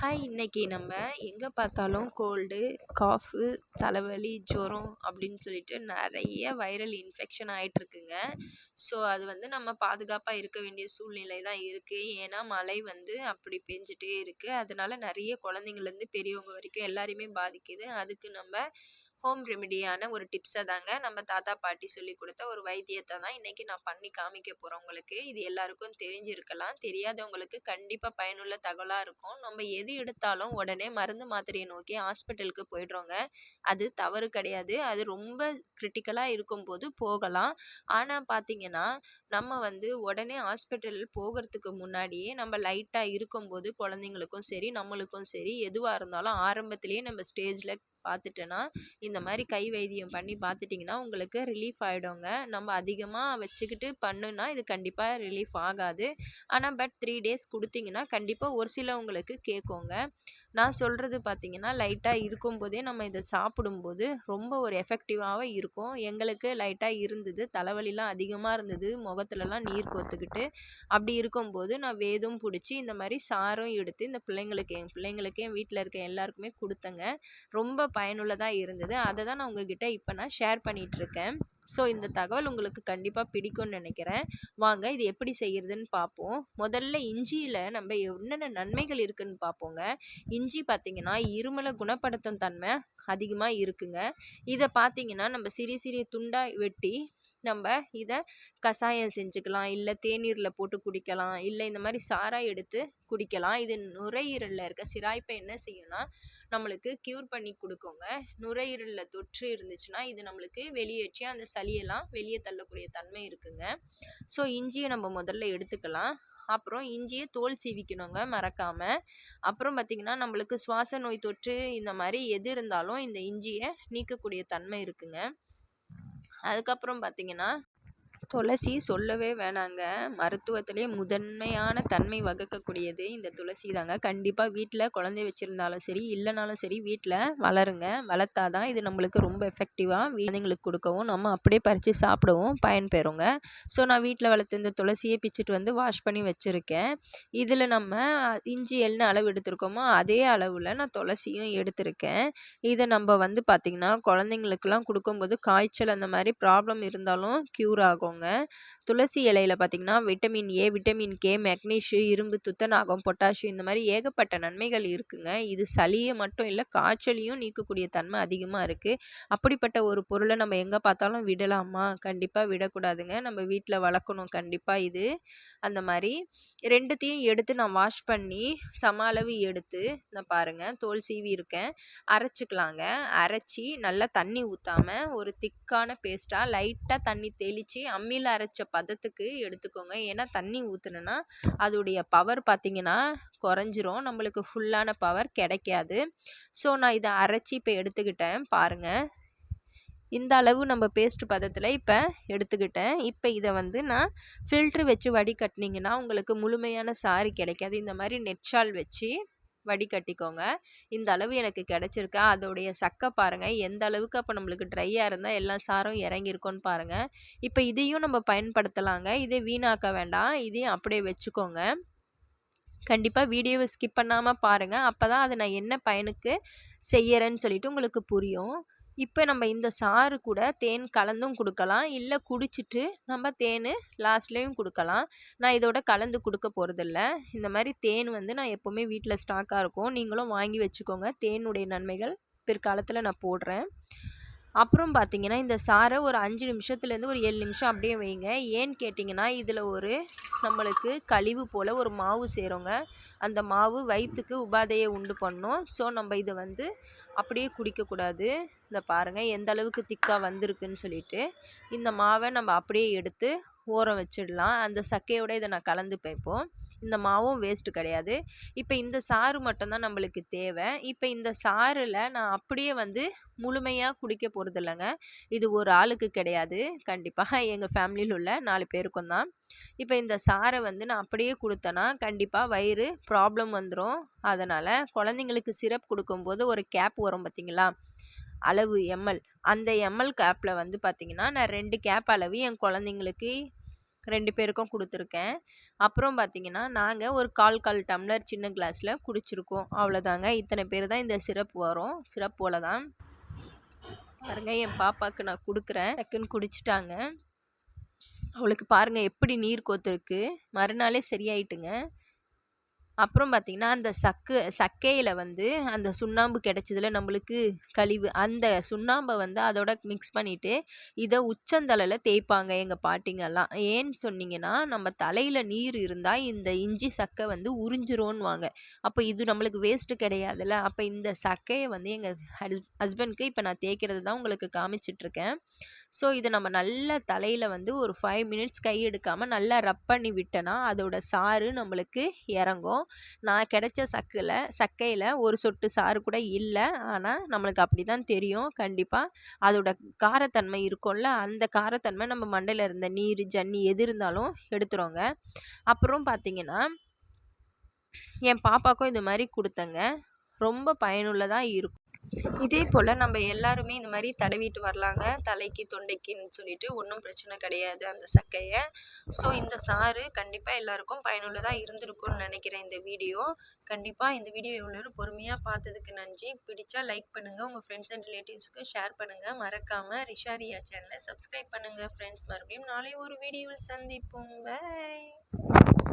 Hi இன்னைக்கு நம்ம எங்கே பார்த்தாலும் கோல்டு காஃபு தலைவலி ஜுரம் அப்படின்னு சொல்லிட்டு நிறைய வைரல் இன்ஃபெக்ஷன் ஆகிட்டுருக்குங்க ஸோ அது வந்து நம்ம பாதுகாப்பாக இருக்க வேண்டிய சூழ்நிலை தான் இருக்குது ஏன்னா மழை வந்து அப்படி பெஞ்சிட்டே இருக்குது அதனால நிறைய குழந்தைங்கள்லேருந்து பெரியவங்க வரைக்கும் எல்லாரையுமே பாதிக்குது. அதுக்கு நம்ம ஹோம் ரெமிடியான ஒரு டிப்ஸை தாங்க நம்ம தாத்தா பாட்டி சொல்லி கொடுத்த ஒரு வைத்தியத்தை தான் இன்றைக்கி நான் பண்ணி காமிக்க போகிறேன் உங்களுக்கு. இது எல்லாருக்கும் தெரிஞ்சிருக்கலாம். தெரியாதவங்களுக்கு கண்டிப்பாக பயனுள்ள தகவலாக இருக்கும். நம்ம எது எடுத்தாலும் உடனே மருந்து மாத்திரையை நோக்கி ஹாஸ்பிட்டலுக்கு போயிடுறோங்க. அது தவறு கிடையாது. அது ரொம்ப கிரிட்டிக்கலாக இருக்கும்போது போகலாம். ஆனால் பார்த்தீங்கன்னா நம்ம வந்து உடனே ஹாஸ்பிட்டல் போகிறதுக்கு முன்னாடியே நம்ம லைட்டாக இருக்கும்போது குழந்தைங்களுக்கும் சரி நம்மளுக்கும் சரி எதுவாக இருந்தாலும் ஆரம்பத்திலேயே நம்ம ஸ்டேஜில் பார்த்துட்டேன்னா இந்த மாதிரி கை வைத்தியம் பண்ணி பார்த்துட்டிங்கன்னா உங்களுக்கு ரிலீஃப் ஆகிடுங்க நம்ம அதிகமாக வச்சுக்கிட்டு பண்ணுனா இது கண்டிப்பாக ரிலீஃப் ஆகாது. ஆனால் பட் த்ரீ டேஸ் கொடுத்தீங்கன்னா கண்டிப்பாக ஒரு சிலவங்களுக்கு கேட்குங்க நான் சொல்கிறது பார்த்தீங்கன்னா லைட்டாக இருக்கும்போதே நம்ம இதை சாப்பிடும்போது ரொம்ப ஒரு எஃபெக்டிவாகவே இருக்கும். எங்களுக்கு லைட்டாக இருந்தது தலைவலிலாம் அதிகமாக இருந்தது முகத்துலலாம் நீர் கொத்துக்கிட்டு. அப்படி இருக்கும்போது நான் வேதும் பிடிச்சி இந்த மாதிரி சாரும் எடுத்து இந்த பிள்ளைங்களுக்கு என் பிள்ளைங்களுக்கு என் வீட்டில் இருக்க எல்லாருக்குமே கொடுத்தேங்க. ரொம்ப பயனுள்ளதாக இருந்தது. அதை தான் நான் உங்ககிட்ட இப்போ நான் ஷேர் பண்ணிகிட்ருக்கேன் ஸோ இந்த தகவல் உங்களுக்கு கண்டிப்பாக பிடிக்கும்னு நினைக்கிறேன். வாங்க இது எப்படி செய்கிறதுன்னு பார்ப்போம் முதல்ல இஞ்சியில் நம்ம என்னென்ன நன்மைகள் இருக்குதுன்னு பார்ப்போங்க இஞ்சி பார்த்திங்கன்னா இருமலை குணப்படுத்தும் தன்மை அதிகமாக இருக்குங்க. இதை பார்த்திங்கன்னா நம்ம சிறிய சிறிய துண்டாக வெட்டி நம்ம இதை கஷாயம் செஞ்சுக்கலாம் இல்லை தேநீரில் போட்டு குடிக்கலாம் இல்லை இந்த மாதிரி சாராக எடுத்து குடிக்கலாம். இது நுரையீரலில் இருக்க சிராய்ப்பை என்ன செய்யும்னா நம்மளுக்கு க்யூர் பண்ணி கொடுக்குங்க. நுரையீரலில் தொற்று இருந்துச்சுன்னா இது நம்மளுக்கு வெளியேற்றி அந்த சளியெல்லாம் வெளியே தள்ளக்கூடிய தன்மை இருக்குங்க. ஸோ இஞ்சியை நம்ம முதல்ல எடுத்துக்கலாம். அப்புறம் இஞ்சியை தோல் சீவிக்கணுங்க மறக்காமல் அப்புறம் பார்த்திங்கன்னா நம்மளுக்கு சுவாச நோய் தொற்று இந்த மாதிரி எது இருந்தாலும் இந்த இஞ்சியை நீக்கக்கூடிய தன்மை இருக்குங்க. அதுக்கப்புறம் பார்த்திங்கன்னா துளசி சொல்லவே வேணாங்க. மருத்துவத்திலே முதன்மையான தன்மை வகுக்கக்கூடியது இந்த துளசி தாங்க. கண்டிப்பாக வீட்டில் குழந்தை வச்சுருந்தாலும் சரி இல்லைனாலும் சரி வீட்டில் வளருங்க. வளர்த்தா தான் இது நம்மளுக்கு ரொம்ப எஃபெக்டிவாக குழந்தைங்களுக்கு கொடுக்கவும் நம்ம அப்படியே பறித்து சாப்பிடவும் பயன்பெறுங்க. ஸோ நான் வீட்டில் வளர்த்து இந்த துளசியை பிச்சுட்டு வந்து வாஷ் பண்ணி வச்சுருக்கேன். இதில் நம்ம இஞ்சி என்ன அளவு எடுத்திருக்கோமோ அதே அளவில் நான் துளசியும் எடுத்திருக்கேன். இதை நம்ம வந்து பார்த்திங்கன்னா குழந்தைங்களுக்கெல்லாம் கொடுக்கும்போது காய்ச்சல் அந்த மாதிரி ப்ராப்ளம் இருந்தாலும் க்யூர் ஆகுங்க. எடுத்துக்கோங்க துளசி இலையில் பார்த்திங்கன்னா vitamin A vitamin K magnesium இரும்பு துத்தநாகம் பொட்டாசியம் இந்த மாதிரி ஏகப்பட்ட நன்மைகள் இருக்குங்க. இது சளியை மட்டும் இல்லை காய்ச்சலையும் நீக்கக்கூடிய தன்மை அதிகமாக இருக்குது அப்படிப்பட்ட ஒரு பொருளை நம்ம எங்கே பார்த்தாலும் விடலாமா? கண்டிப்பாக விடக்கூடாதுங்க. நம்ம வீட்டில் வளர்க்கணும் கண்டிப்பாக இது. அந்த மாதிரி ரெண்டுத்தையும் எடுத்து நான் வாஷ் பண்ணி சம அளவு எடுத்து நான் பாருங்கள் தோல் சீவி இருக்கேன். அரைச்சிக்கலாங்க. அரைச்சி நல்லா தண்ணி ஊற்றாமல் ஒரு திக்கான பேஸ்ட்டாக லைட்டாக தண்ணி தெளித்து அம்மியில் அரைச்ச பதத்துக்கு எடுத்துக்கோங்க. ஏன்னா தண்ணி ஊற்றுனோன்னா அதோடைய பவர் பார்த்திங்கன்னா குறைஞ்சிரும். நம்மளுக்கு ஃபுல்லான பவர் கிடைக்காது. ஸோ நான் இதை அரைச்சி இப்போ எடுத்துக்கிட்டேன். பாருங்கள் இந்த அளவு நம்ம பேஸ்ட் பதத்தில் இப்போ எடுத்துக்கிட்டேன். இப்போ இதை வந்து நான் ஃபில்ட்ரு வச்சு வடிகட்டினீங்கன்னா உங்களுக்கு முழுமையான சாரி கிடைக்காது. இந்த மாதிரி நெட்ஷால் வச்சு வடிகட்டிக்கோங்க இந்த அளவு எனக்கு கிடச்சிருக்கா. அதோடைய சக்கை பாருங்கள் எந்த அளவுக்கு அப்போ நம்மளுக்கு ட்ரையாக இருந்தால் எல்லா சாரும் இறங்கியிருக்கோன்னு பாருங்கள் இப்போ இதையும் நம்ம பயன்படுத்தலாங்க. இதை வீணாக்க வேண்டாம். இதையும் அப்படியே வச்சுக்கோங்க. கண்டிப்பாக வீடியோவை ஸ்கிப் பண்ணாமல் பாருங்கள் அப்போ தான் அதை நான் என்ன பயனுக்கு செய்யறேன்னு சொல்லிட்டு உங்களுக்கு புரியும். இப்போ நம்ம இந்த சாறு கூட தேன் கலந்தும் கொடுக்கலாம். இல்லை குடிச்சிட்டு நம்ம தேன் லாஸ்ட்லேயும் கொடுக்கலாம். நான் இதோட கலந்து கொடுக்க போகிறதில்ல இந்த மாதிரி தேன் வந்து நான் எப்போவுமே வீட்டில் ஸ்டாக்காக இருக்கும். நீங்களும் வாங்கி வச்சுக்கோங்க. தேனுடைய நன்மைகள் பிற்காலத்தில் நான் போடுறேன். அப்புறம் பார்த்தீங்கன்னா இந்த சாரை ஒரு அஞ்சு நிமிஷத்துலேருந்து ஒரு ஏழு நிமிஷம் அப்படியே வைங்க. ஏன்னு கேட்டிங்கன்னா இதில் ஒரு நம்மளுக்கு கழிவு போல் ஒரு மாவு சேருங்க அந்த மாவு வயிற்றுக்கு உபாதையை உண்டு பண்ணும். ஸோ நம்ம இதை வந்து அப்படியே குடிக்கக்கூடாது. இந்த பாருங்கள் எந்த அளவுக்கு திக்காக வந்திருக்குன்னு சொல்லிட்டு. இந்த மாவை நம்ம அப்படியே எடுத்து ஓரம் வச்சிடலாம். அந்த சக்கையோட இதை நான் கலந்து வைப்போம் இந்த மாவும் வேஸ்ட்டு கிடையாது. இப்போ இந்த சாறு மட்டும்தான் நம்மளுக்கு தேவை. இப்போ இந்த சாறில் நான் அப்படியே வந்து முழுமையாக குடிக்க போகிறது இல்லைங்க இது ஒரு ஆளுக்கு கிடையாது. கண்டிப்பாக எங்கள் ஃபேமிலியில் உள்ள நாலு பேருக்கும் தான். இப்போ இந்த சாரை வந்து நான் அப்படியே கொடுத்தேன்னா கண்டிப்பாக வயிறு ப்ராப்ளம் வந்துடும் அதனால் குழந்தைங்களுக்கு சிரப் கொடுக்கும்போது ஒரு கேப் வரும் பார்த்திங்களா அளவு எம்எல் அந்த எம்எல் கேப்பில் வந்து பார்த்திங்கன்னா நான் ரெண்டு கேப் அளவு என் குழந்தைங்களுக்கு ரெண்டு பேருக்கும் கொடுத்துருக்கேன். அப்புறம் பார்த்திங்கன்னா நாங்கள் ஒரு கால் கால் டம்ளர் சின்ன கிளாஸில் குடிச்சிருக்கோம். அவ்வளோதாங்க இத்தனை பேர் தான் இந்த சிரப் வரும். சிரப்போல் தான் பாருங்கள் என் பாப்பாவுக்கு நான் கொடுக்குறேன். டக்குன்னு குடிச்சிட்டாங்க. அவளுக்கு பாருங்கள் எப்படி நீர் கோத்துருக்கு. மறுநாளே சரியாயிட்டுங்க. அப்புறம் பார்த்திங்கன்னா அந்த சக்கு சக்கையில் வந்து அந்த சுண்ணாம்பு கிடைச்சதுல நம்மளுக்கு கழிவு. அந்த சுண்ணாம்பை வந்து அதோட மிக்ஸ் பண்ணிவிட்டு இதை உச்சந்தலையில் தேய்ப்பாங்க எங்கள் பாட்டிங்கெல்லாம். ஏன்னு சொன்னீங்கன்னா நம்ம தலையில் நீர் இருந்தால் இந்த இஞ்சி சக்கை வந்து உறிஞ்சிரும்னுவாங்க. அப்போ இது நம்மளுக்கு வேஸ்ட்டு கிடையாதுல்ல. அப்போ இந்த சக்கையை வந்து எங்கள் ஹஸ்பண்ட்க்கு இப்போ நான் தேய்க்கிறது தான் உங்களுக்கு காமிச்சிட்ருக்கேன். ஸோ இதை நம்ம நல்லா தலையில் வந்து ஒரு ஃபைவ் மினிட்ஸ் கை எடுக்காமல் நல்லா ரப் பண்ணி விட்டோன்னா அதோட சாறு நம்மளுக்கு இறங்கும். நான் கிடைச்ச சக்கில் சக்கையில் ஒரு சொட்டு சாறு கூட இல்லை. ஆனால் நம்மளுக்கு அப்படி தான் தெரியும். கண்டிப்பாக அதோட காரத்தன்மை இருக்கும்ல. அந்த காரத்தன்மை நம்ம மண்டையில் இருந்த நீர் ஜன்னி எது இருந்தாலும் எடுத்துருவோங்க. அப்புறம் பார்த்தீங்கன்னா என் பாப்பாக்கும் இந்த மாதிரி கொடுத்தேங்க. ரொம்ப பயனுள்ளதாக இருக்கும். இதே போல் நம்ம எல்லாருமே இந்த மாதிரி தடவிட்டு வரலாங்க. தலைக்கு தொண்டைக்குன்னு சொல்லிட்டு ஒன்றும் பிரச்சனை கிடையாது அந்த சக்கையை. ஸோ இந்த சாறு கண்டிப்பாக எல்லாருக்கும் பயனுள்ளதாக இருந்திருக்கும்னு நினைக்கிறேன் இந்த வீடியோ. கண்டிப்பாக இந்த வீடியோ எவ்வளோ பொறுமையாக பார்த்ததுக்கு நன்றி. பிடிச்சா லைக் பண்ணுங்கள் உங்கள் ஃப்ரெண்ட்ஸ் அண்ட் ரிலேட்டிவ்ஸ்க்கு ஷேர் பண்ணுங்கள் மறக்காமல் ரிஷாரியா சேனலை சப்ஸ்கிரைப் பண்ணுங்கள் ஃப்ரெண்ட்ஸ் மறுபடியும் நாளை ஒரு வீடியோவில் சந்திப்போம். பை